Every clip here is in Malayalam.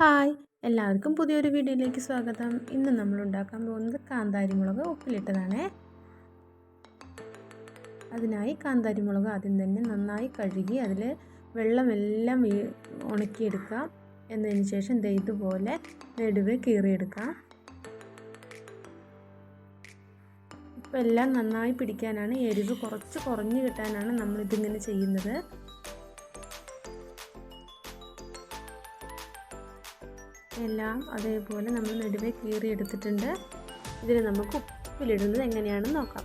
ഹായ്. എല്ലാവർക്കും പുതിയൊരു വീഡിയോയിലേക്ക് സ്വാഗതം. ഇന്ന് നമ്മൾ ഉണ്ടാക്കാൻ പോകുന്നത് കാന്താരി മുളക് ഉപ്പിലിട്ടതാണേ. അതിനായി കാന്താരി മുളക് ആദ്യം തന്നെ നന്നായി കഴുകി അതിൽ വെള്ളമെല്ലാം ഉണക്കിയെടുക്കാം എന്നതിന് ശേഷം ദേ ഇതുപോലെ നെടുവെ കീറിയെടുക്കാം ഇപ്പം എല്ലാം നന്നായി പിടിക്കാനാണ് എരിവ് കുറച്ച് കുറഞ്ഞ് കിട്ടാനാണ് നമ്മളിതിങ്ങനെ ചെയ്യുന്നത്. എല്ലാം അതേപോലെ നമ്മൾ നടുവേ കീറി എടുത്തിട്ടുണ്ട്. ഇതിന് നമുക്ക് ഉപ്പിലിടുന്നത് എങ്ങനെയാണെന്ന് നോക്കാം.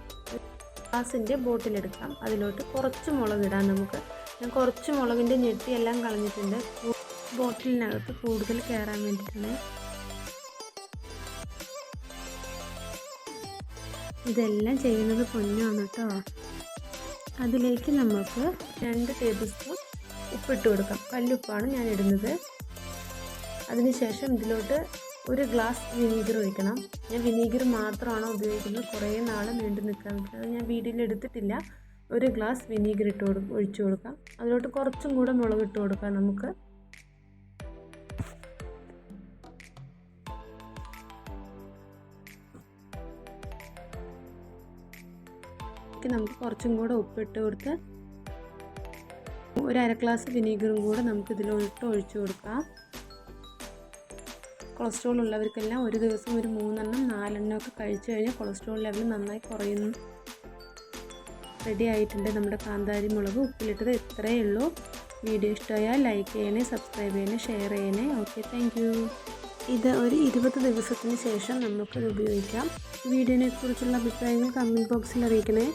ഗ്ലാസിന്റെ ബോട്ടിലെടുക്കാം. അതിലോട്ട് കുറച്ച് മുളകിടാം നമുക്ക്. ഞാൻ കുറച്ച് മുളകിന്റെ ഞെട്ടിയെല്ലാം കളഞ്ഞിട്ടുണ്ട്. ബോട്ടിലിനകത്ത് കൂടുതൽ കയറാൻ വേണ്ടിയിട്ടാണ്. ഇതെല്ലാം ചെയ്യുന്നത് പൊന്നാണ് കേട്ടോ. അതിലേക്ക് നമുക്ക് രണ്ട് ടേബിൾ സ്പൂൺ ഉപ്പിട്ട് കൊടുക്കാം. കല്ലുപ്പാണ് ഞാൻ ഇടുന്നത്. അതിനുശേഷം ഇതിലോട്ട് ഒരു ഗ്ലാസ് വിനീഗർ ഒഴിക്കണം. ഞാൻ വിനീഗർ മാത്രമാണ് ഉപയോഗിക്കുന്നത്? കുറേ നാൾ നീണ്ടു നിൽക്കാൻ അത് ഞാൻ വീഡിയോയിൽ എടുത്തിട്ടില്ല. ഒരു ഗ്ലാസ് വിനീഗർ ഇട്ട് കൊടുക്കും ഒഴിച്ചു കൊടുക്കാം. അതിലോട്ട് കുറച്ചും കൂടെ മുളക് ഇട്ട് കൊടുക്കാം നമുക്ക്. നമുക്ക് കുറച്ചും കൂടെ ഉപ്പിട്ട് കൊടുത്ത് ഒരു അര ഗ്ലാസ് വിനീഗറും കൂടെ നമുക്ക് ഇതിലോട്ട് ഒഴിച്ചു കൊടുക്കാം. കൊളസ്ട്രോൾ ഉള്ളവർക്കെല്ലാം ഒരു ദിവസം ഒരു മൂന്നെണ്ണം നാലെണ്ണം ഒക്കെ കഴിച്ചു കഴിഞ്ഞാൽ കൊളസ്ട്രോൾ ലെവൽ നന്നായി കുറയുന്നു. റെഡി ആയിട്ടുണ്ട് നമ്മുടെ കാന്താരി മുളക്. ഉപ്പിലിട്ടത് ഇത്രയേ ഉള്ളൂ. വീഡിയോ ഇഷ്ടമായാൽ ലൈക്ക് ചെയ്യണേ സബ്സ്ക്രൈബ് ചെയ്യണേ ഷെയർ ചെയ്യണേ. ഓക്കെ താങ്ക് ഇത് ഒരു ഇരുപത് ദിവസത്തിന് ശേഷം നമുക്കത് ഉപയോഗിക്കാം. വീഡിയോനെക്കുറിച്ചുള്ള അഭിപ്രായങ്ങൾ കമന്റ് ബോക്സിൽ അറിയിക്കണേ.